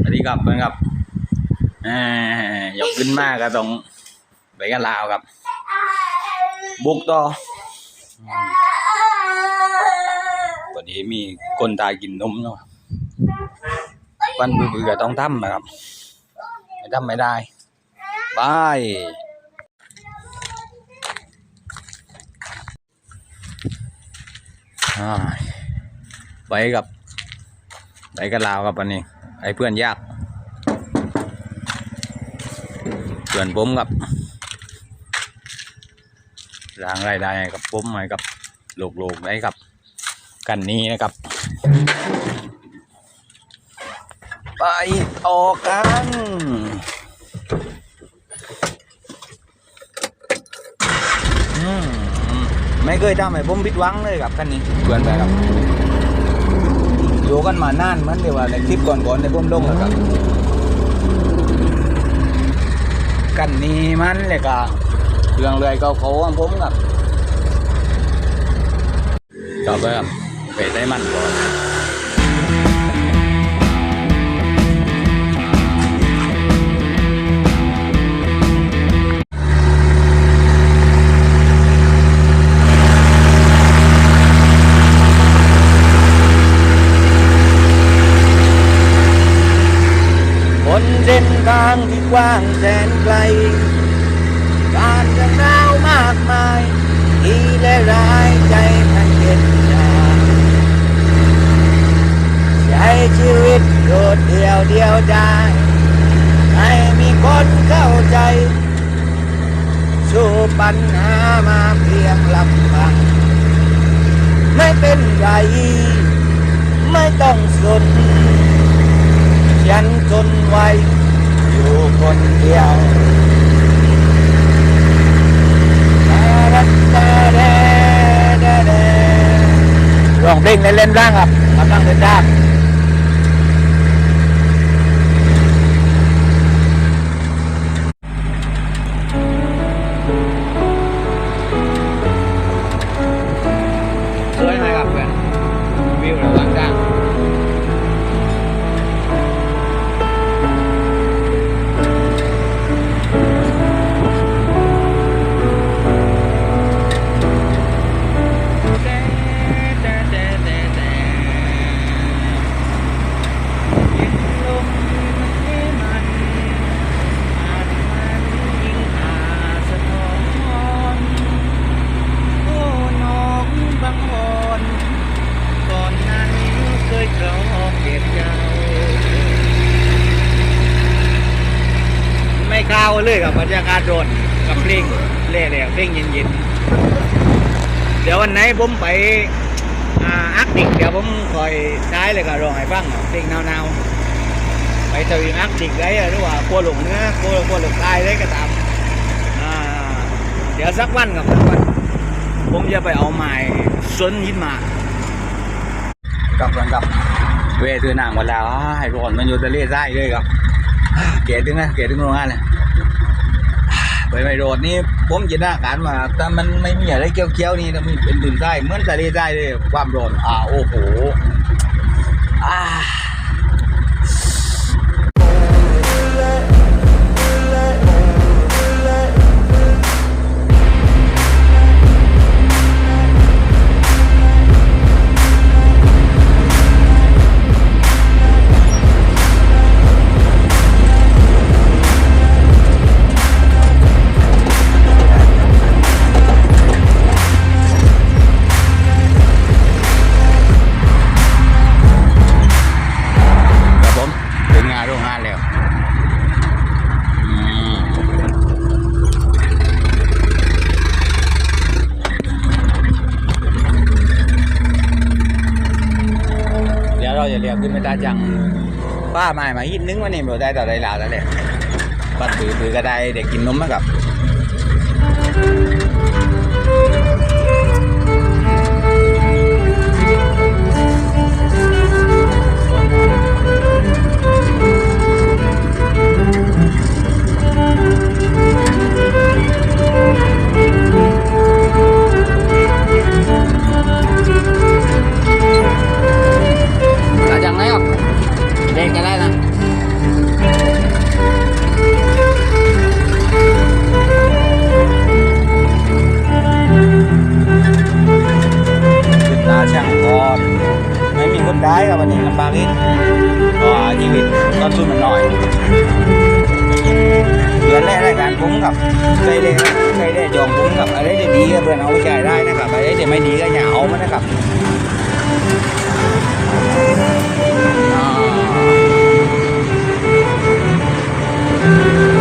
สวัสดีครับเพื่อนครับอ่ายกขึ้นมากก็ต้องไปกันลาวครับ บุกต่อวันนี้มีคนตายกินนมเนาะวันเบื่อต้องทำนะครับ ไม่ทำไม่ได้บายไปกับ ไปกันลาวครับวันนี้ ไอ้เพื่อนยากเพื่อนผมครับรางรายได้กับผมให้กับโลกๆได้ครับ กันนี้นะครับ ไปออกกันไม่เคยทำให้ผมผิดหวังเลยครับกันนี้เพื่อนไปครับ อยู่กันมานานมันเดี๋ยวว่าในคลิปก่อนๆในพุ่มลงแล้วครับกันนี้มันเลยก็เรื่องเลยเขาเขาของผมครับจบไปครับไปได้มันก่อน กว้างแสนไกล การเรื่องราวมากมายดีและร้ายใจมันเย็นชาใช้ชีวิตโดดเดียวเดียวดายไม่มีคนเข้าใจ สู้ปัญหามาเพียงลำพังไม่เป็นไร ไม่ต้องสนฉันทนไว้ อยู่คนเดียวร้องเพลงเล่นๆร่างครับกำลังเล่นร่างาวเลยกับบรรยากาศโดนกับเพลงเล่ๆเพลงเย็นๆ เดี๋ยววันไหนผมไปอาร์กติกเดี๋ยวผมคอยใช้เลยก็ร้องให้ฟังเพลงหนาวๆ ไปตะวิงอาร์กติกได้หรือว่าขั้วหลงเนื้อขั้วขั้วหลงใต้ได้ก็ตามเดี๋ยวสักวันกับสักวันผมจะไปเอาไม้สนยินมากับกันกับเวทือนางหมดแล้วอ้ร้อนมันอยู่ทะเลทรายเลยครับเกตถึงนะเกตถึงโรงงานเลย ไปไปโรดนี่ผมจินตนาการมาแต่มันไม่มีอะไรเกี้ยวๆนี่มันเป็นดินทรายเหมือนทะเลทรายเลยความร้อนอ่าโอ้โห เดี๋ยวเราจะเรียกขึ้นไปตาจังป้าไม่มาหินนึงวันนี้เราได้ต่อได้หลาแล้วแหละปัดถือถือก็ได้เด็กกินนมมากับ ก็ชีวิตต้นทุนมันน้อยเดือนแรกรายการผมกับใครได้ใครได้จองผมกับอะไรได้ดีก็เพื่อนเอาไปจ่ายได้นะครับอะไรได้ไม่ดีก็อย่าเอามันนะครับอ่า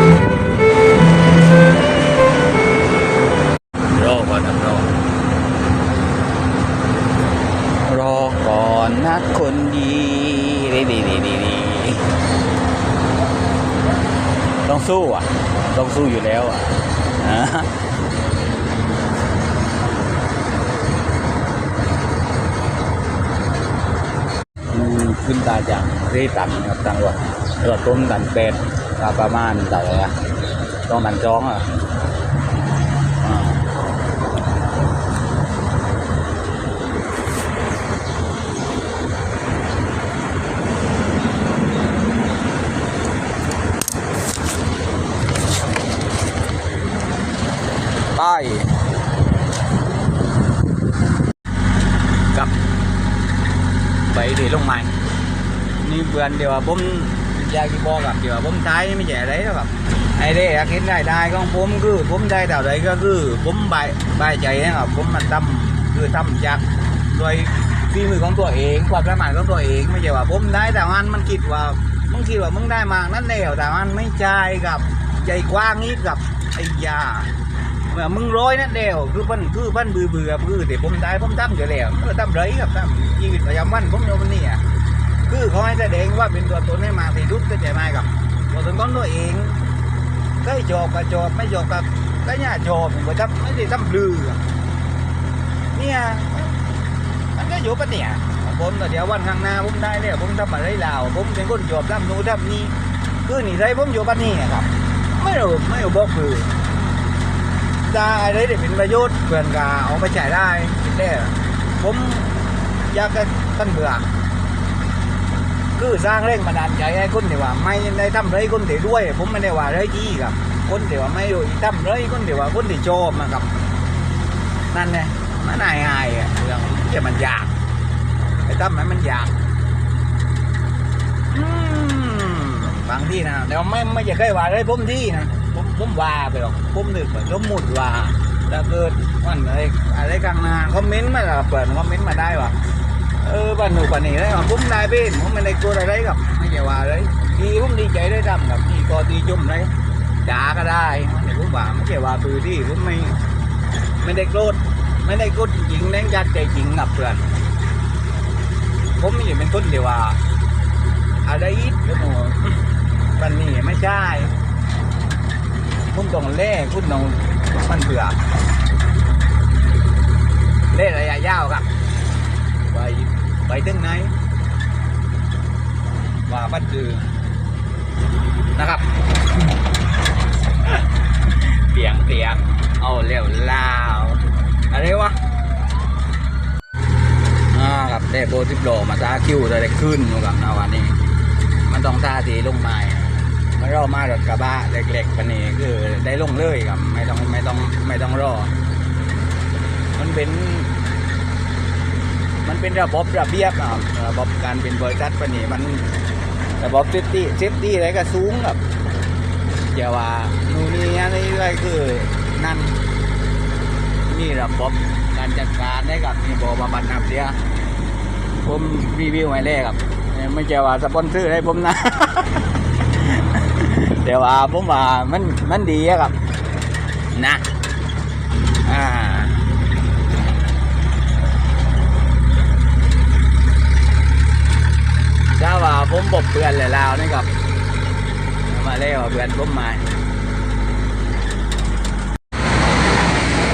สู้อะ ต้องสู้อยู่แล้วอะขึ้นตาจากรีตันครับตังหลวดรถต้นตันเป็ดประมาณเท่าไหร่อะต้องดันจ้องอะอ่า ใต้กับ ไปเดี๋ยวลงม่นี่เพื่อนเดี๋ยวผมอยากจะบอกกับเดี๋ยวผมใช้ไม่ใช่อะไรแล้วครับไอ้เด็กเห็นได้ได้ของผมคือผมได้แต่ใดก็คือผมใบายบใจนะครับผมมันทำคือทำจากโดยฝีมือของตัวเองความสามารถของตัวเองไม่ใช่ว่าผมได้แต่มันมันคิดว่ามึงคิดว่ามึงได้มานั่นแล้วแต่มันไม่ใช่กับใจกว้างนี้กับไอ้ยา มื่อมึงร้อยนั่นเดียวคือมันคือมันเบื่อเบื่อคือแต่ผมได้ผมทำอยู่แล้วเมื่อทำไรครับทำชีวิตประจำวันผมอยู่มันนี่อะคือเขาให้แสดงว่าเป็นตัวตนให้มากที่สุดก็ใจไหมครับตัวตนของตัวเองก็จบก็จบไม่จบก็ก็อย่าจบผมก็ทำไม่ได้ทำลือเนี่ยมันก็อยู่ปะเนี่ยผมแต่เดี๋ยววันข้างหน้าผมได้เนี่ยผมทำอะไรลาวผมเป็นคนจบทำนู้นทำนี่คือหนีไรผมอยู่ปะนี่ครับ ไม่รู้ไม่รู้บอกคือ ด้อะไรได้เป็นประโยชน์เพื่อนกาเอาไปจ่ายได้คิดได้ผมอยากจะท่านเบื่อคือสร้างแรงบันดาลใจให้คนที่ว่า ไม่ได้ทำไรคนที่ด้วย ผมไม่ได้ว่าไรจี้ครับ คนที่ว่าไม่รู้ทำไรคนที่ว่าคนที่ชอบนะครับ นั่นไงมันอายอายๆอะเรื่องที่มันยากไอ้ตั้มมันมันยากบางที่นะเดี๋ยวไม่ไม่จะเคยว่าเลยผมที่นะ ผมผมว่าไปหรอกผมนึกว่าสมมุติว่าถ้าเกิดวันอะไรอะไรกลางนาคอมเมนต์มาเปิดคอมเมนต์มาได้ว่าเออบ้านหนูบ้านนี้ได้ว่าผมได้เป็นผมไม่ได้กลัวอะไรกับไม่ใช่ว่าเลยดีผมดีใจได้ทำกับนี่ก็ดีจุ่มเลยด่าก็ได้ไม่รู้ว่าไม่ใช่ว่าปืนที่ผมไม่ไม่ได้โกรธไม่ได้โกรธจริงๆแรงจัดใจจริงกับเพื่อนผมไม่ใช่เป็นคนเดียวว่าอะไรอีกก็หนูวันนี้ไม่ใช่ คุณต้องเล่คุณต้องมันเบื่อเล่ระยะยาวครับ ไปไปถึงไหนว่าบัดจือนะครับเปียงเปียงเอาเร็วลาวอะไรวะอ่าครับได้โบสิบโลมาตาคิวจะได้ขึ้นอยู่กับนาวันนี้ มันต้องตาตีลงไม้ มันรอมารถกระบะเล็กๆปนนี้คือได้ลงเลยครับ ไม่ต้องไม่ต้องไม่ต้องรอ มันเป็น มันเป็นระบบระเบียบครับระบบการเป็นบริษัทปนนี้มันระบบเซฟตี้เซฟตี้อะไรก็สูงครับอย่าว่านู่นนี่นี่อะไรคือนั่นนี่ระบบการจัดการได้กับนี่บอบำบัดน้ำเสียผมรีวิวไว้เลยครับไม่ใช่ว่าสปอนเซอร์ให้ผมนะ แต่ว่าผมว่ามันมันดีอะครับ นะ อ่าถ้าว่าผมบอกเพื่อนเลยแล้วนี่ครับ มาเล่ว่าเพื่อนผมมา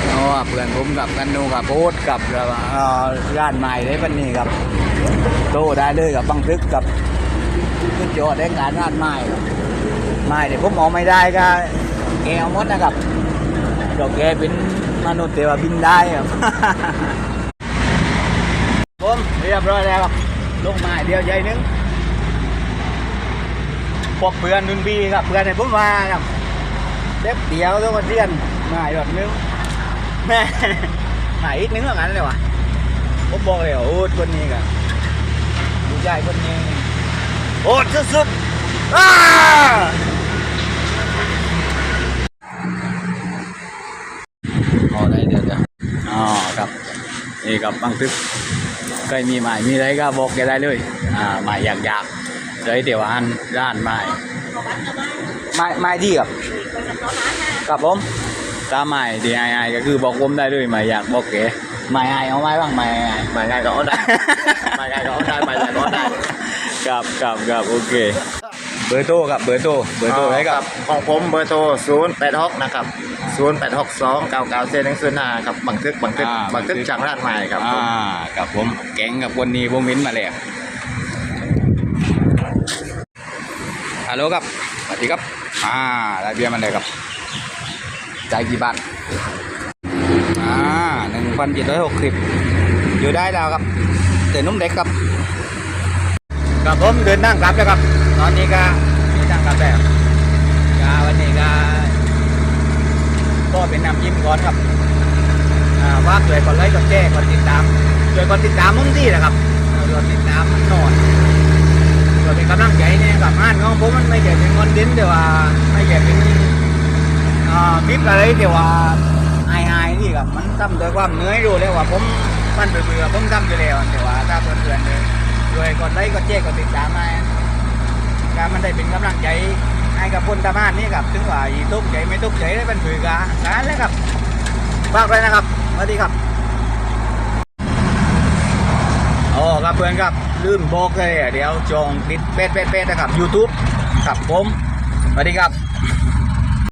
โอ้เพื่อนผมกับกันนูกับโพสต์กับแล้วว่าเอ่อร้านใหม่ได้ปันนี้ครับโตได้เลยกับบังทึกกับขึ้นยอดได้งานร้านใหม่ครับ ไม่เดี๋ยวผมมองไม่ได้ก็แกเอาหมดนะครับดอกแกเป็นมนุษย์แต่ว่าบินได้ครับผมเรียบร้อยแล้วครับลงมาเดียวใหญ่นึงพวกเพื่อนนุ่นบีครับเพื่อนให้ผมมาครับเด็บเดียวต้องมาเรียนมาหยอดนึงแม่มาอีกนึงเหมือนกันเลยวะผมบอกเลยวโอ้คนนี้กันลูกใหญ่คนนี้โอ้สุดๆ อ้าพอได้เดี๋ยวเดี๋ยวอ๋อครับนี่ครับบางทึกเคยมีหมายมีอะไรก็บอกแกได้เลยอ่าหมายอยากอยากๆเลยเดี๋ยวอันร้านหมายหมายหมายที่ครับกับผมตามหมายดีไอไอก็คือบอกผมได้เลยหมายอยากบอกแกหมายไอเอาไม้บ้างหมายไอหมายง่ายก็เอาได้หมายง่ายก็เอาได้หมายง่ายก็เอาได้ครับครับครับโอเคเบอร์โทรครับเบอร์โทรเบอร์โทรอะไรครับ ของผมเบอร์โทร0 8 6นะครับ0 8 6 2 9 9 4 1 0 5ครับบังทึกบังทึกอ่าบังทึกจากร้านใหม่ครับผมอ่ากับผมแก๊งกับวันนี้ผมเห็นมาแล้วฮัลโหลครับสวัสดีครับ อ่าได้เบียร์มันเลยครับจ่ายกี่บาทอ่าหนึ่งพันเจ็ดร้อยหกสิบอยู่ได้แล้วครับเตือนนุ่มเด็กครับ ครับผมเดินนั่งกลับแล้วครับ ตอนนี้ก็มีนั่งกลับแล้วก็วันนี้ก็ก็เป็นนำยิ้มก่อนครับว่าช่วยกดไลค์กดแชร์กดติดตามช่วยกดติดตามมึงที่นะครับกดติดตามหน่อยก็เป็นกำลังใจเนี่ยกับงานของผมมันไม่ใช่เป็นคอนเทนต์แต่ว่าไม่ใช่เป็นอ่าคลิปอะไรแต่ว่าไอ้ไอ้นี่ครับมันทำโดยความเหนื่อยรู้เลยว่าผมมันเบื่อๆผมทำอยู่แล้วแต่ว่าถ้าเพื่อนๆเลยด้วยกดไลค์กดแชร์กดติดตามมา การมันได้เป็นกำลังใจให้กับคนตามานนี่ครับถึงว่าอีตุ้มใจไม่ทุกข์ใจได้เป็นผือกาการเลยครับฝากไว้นะครับสวัสดีครับโอ้ครับเพื่อนครับลืมบอกเลยเดี๋ยวจองติดเป็ดเป็ดเป็ดนะครับ YouTube ครับผมสวัสดีครับ